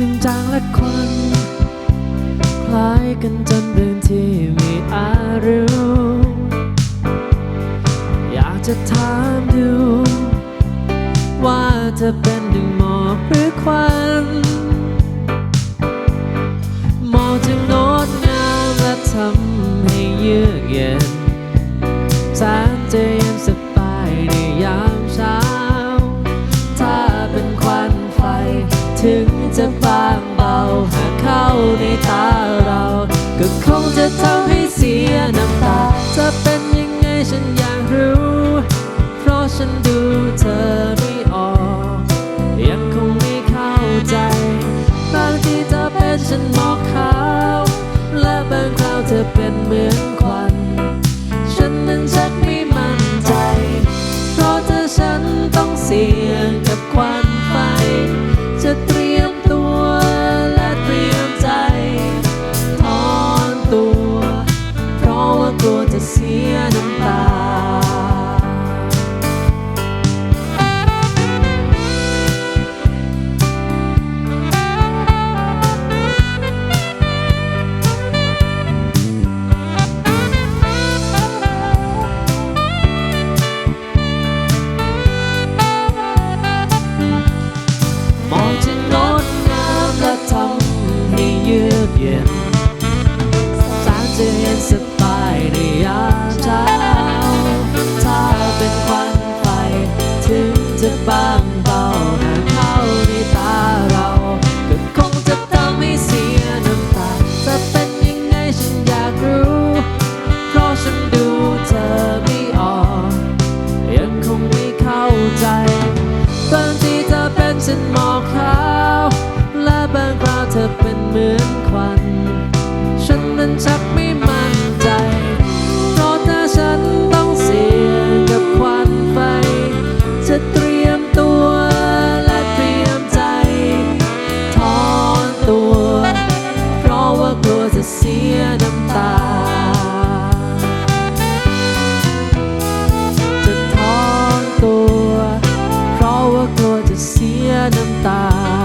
จริงจังและควันคล้ายกันจนเรื่องที่มีอารู้อยากจะถามดู ว่าจะเป็นดึงหมอกหรือควัน จะทำให้เสียน้ำตาจะเป็นยังไงฉันอยากรู้ เพราะฉันดูเธอไม่ออก ยังคงไม่เข้าใจ บางทีเธอเป็นฉันหมอกขาว และบางคราวเธอ ว่ากลั ฉันหมอกขาวและบางคราวเธอเป็นเหมือนควัน ฉันนั้นชักไม่มั่นใจเพราะถ้าฉันต้องเสี่ยงกับควันไฟ จะเตรียมตัวและเตรียมใจถอนตัว เพราะว่ากลัวจะเสีย จะ